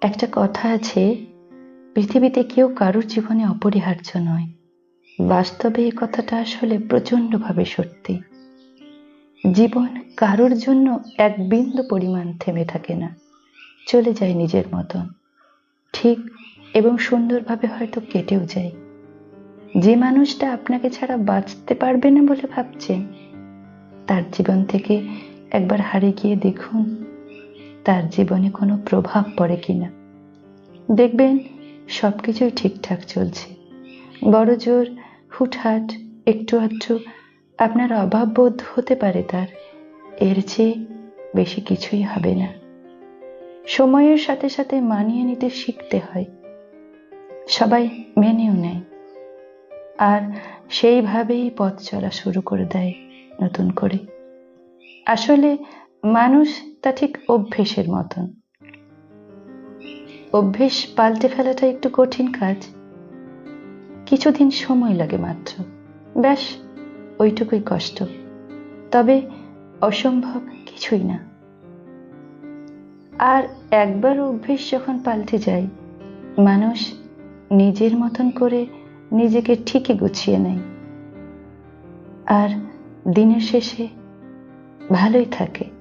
একটা কথা আছে, পৃথিবীতে কেউ কারোর জীবনে অপরিহার্য নয়। বাস্তবে এই কথাটা আসলে প্রচণ্ডভাবে সত্যি। জীবন কারোর জন্য এক বিন্দু পরিমাণ থেমে থাকে না, চলে যায় নিজের মতন। ঠিক এবং সুন্দরভাবে হয়তো কেটেও যায়। যে মানুষটা আপনাকে ছাড়া বাঁচতে পারবে না বলে ভাবছেন তার জীবন থেকে একবার হারিয়ে গিয়ে দেখুন। তার জীবনে কোনো প্রভাব পড়ে কিনা। দেখবেন সব কিছুই ঠিকঠাক চলছে। বড় জোর, হুটহাট, একটু আধটু আপনার অভাব বোধ হতে পারে তার। এর চেয়ে বেশি কিছুই হবে না। সময়ের সাথে সাথে মানিয়ে নিতে শিখতে হয়। সবাই মেনেও নেয়। আর সেইভাবেই পথ চলা শুরু করে দেয় নতুন করে। আসলে মানুষ তা ঠিক অভ্যেসের মতন। অভ্যেস পাল্টে ফেলাটা একটু কঠিন কাজ। কিছুদিন সময় লাগে মাত্র। ব্যাস, ওইটুকুই কষ্ট। তবে অসম্ভব কিছুই না। আর একবার অভ্যেস যখন পাল্টে যায়, মানুষ নিজের মতন করে নিজেকে ঠিকই গুছিয়ে নেয়। আর দিনের শেষে ভালোই থাকে।